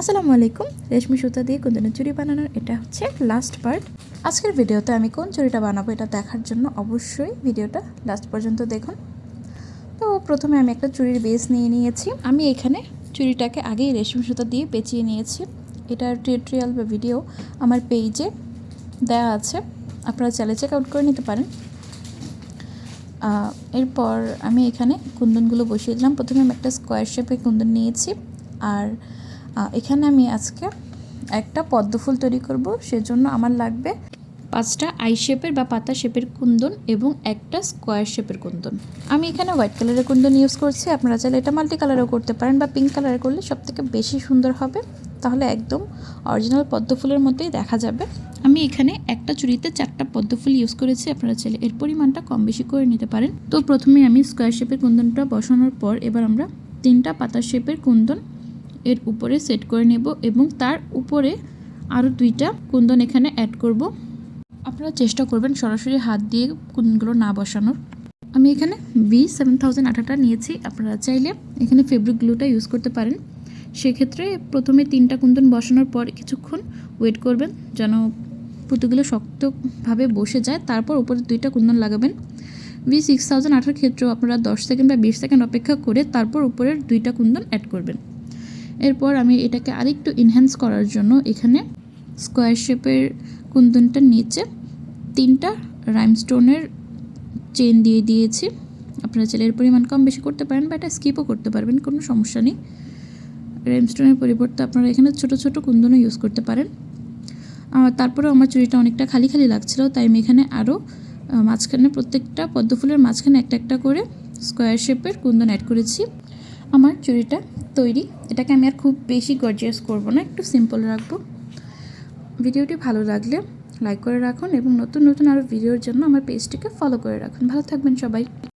আসসালামু আলাইকুম। রেশমি সুতা দিয়ে কুন্দনের চুড়ি বানানোর এটা হচ্ছে লাস্ট পার্ট আজকের ভিডিওতে আমি কোন চুড়িটা বানাবো এটা দেখার জন্য অবশ্যই ভিডিওটা লাস্ট পর্যন্ত দেখুন। তো প্রথমে আমি একটা চুড়ির বেস নিয়ে নিয়েছি। আমি এখানে চুড়িটাকে আগেই রেশমি সুতা দিয়ে পেঁচিয়ে নিয়েছি। এটার টিউটোরিয়াল বা ভিডিও আমার পেজে দেওয়া আছে। আপনারা চাইলে চেক আউট করে নিতে পারেন। এরপর আমি এখানে কুন্দনগুলো বসিয়ে দিলাম। প্রথমে আমি একটা স্কোয়ার শেপে কুন্দন নিয়েছি। আর এখানে আমি আজকে একটা পদ্ম ফুল তৈরি করব, সেজন্য আমার লাগবে পাঁচটা আই শেপের বা পাতা শেপের কুন্দন এবং একটা স্কোয়ার শেপের কুন্দন। আমি এখানে হোয়াইট কালারের কুন্দন ইউজ করছি, আপনারা চাইলে এটা মাল্টি কালারও করতে পারেন বা পিঙ্ক কালার করলে সবথেকে বেশি সুন্দর হবে। তাহলে একদম অরিজিনাল পদ্ম ফুলের মতোই দেখা যাবে। আমি এখানে একটা চুরিতে চারটা পদ্ম ফুল ইউজ করেছি, আপনারা চাইলে এর পরিমাণটা কম বেশি করে নিতে পারেন। তো প্রথমে আমি স্কোয়ার শেপের কুন্দনটা বসানোর পর এবার আমরা তিনটা পাতা শেপের কুন্দন এর উপরে সেট করে নেব এবং তার উপরে আরও দুইটা কুন্দন এখানে অ্যাড করব। আপনারা চেষ্টা করবেন সরাসরি হাত দিয়ে কুন্দনগুলো না বসানোর। আমি এখানে ভি সেভেন থাউজেন্ড আঠাটা নিয়েছি। আপনারা চাইলে এখানে ফেব্রিক গ্লুটা ইউজ করতে পারেন। সেক্ষেত্রে প্রথমে তিনটা কুন্দন বসানোর পর কিছুক্ষণ ওয়েট করবেন যেন পুঁতিগুলো শক্তভাবে বসে যায়। তারপর উপরে দুইটা কুন্দন লাগাবেন। ভি সিক্স থাউজেন্ড আঠার ক্ষেত্রেও আপনারা দশ সেকেন্ড বা বিশ সেকেন্ড অপেক্ষা করে তারপর উপরের দুইটা কুন্দন অ্যাড করবেন। এরপর আমি এটাকে আরেকটু এনহ্যান্স করার জন্য এখানে স্কোয়ার শেপের কুন্দনটার নিচে তিনটা রাইমস্টোনের চেন দিয়ে দিয়েছি। আপনারা চাইলে এর পরিমাণ কম বেশি করতে পারেন বা এটা স্কিপও করতে পারবেন, কোনো সমস্যা নেই। রাইমস্টোনের পরিবর্তে আপনারা এখানে ছোট ছোট কুন্দনও ইউজ করতে পারেন। তারপরেও আমার চুড়িটা অনেকটা খালি খালি লাগছিল, তাই আমি এখানে আরও মাঝখানে প্রত্যেকটা পদ্মফুলের মাঝখানে একটা একটা করে স্কোয়ার শেপের কুন্দন অ্যাড করেছি। আমার চুড়িটা তৈরি। এটাকে আমি আর খুব বেশি গর্জিয়াস করব না, একটু সিম্পল রাখব। ভিডিওটি ভালো লাগলে লাইক করে রাখুন এবং নতুন নতুন আরও ভিডিওর জন্য আমার পেজটিকে ফলো করে রাখুন। ভালো থাকবেন সবাই।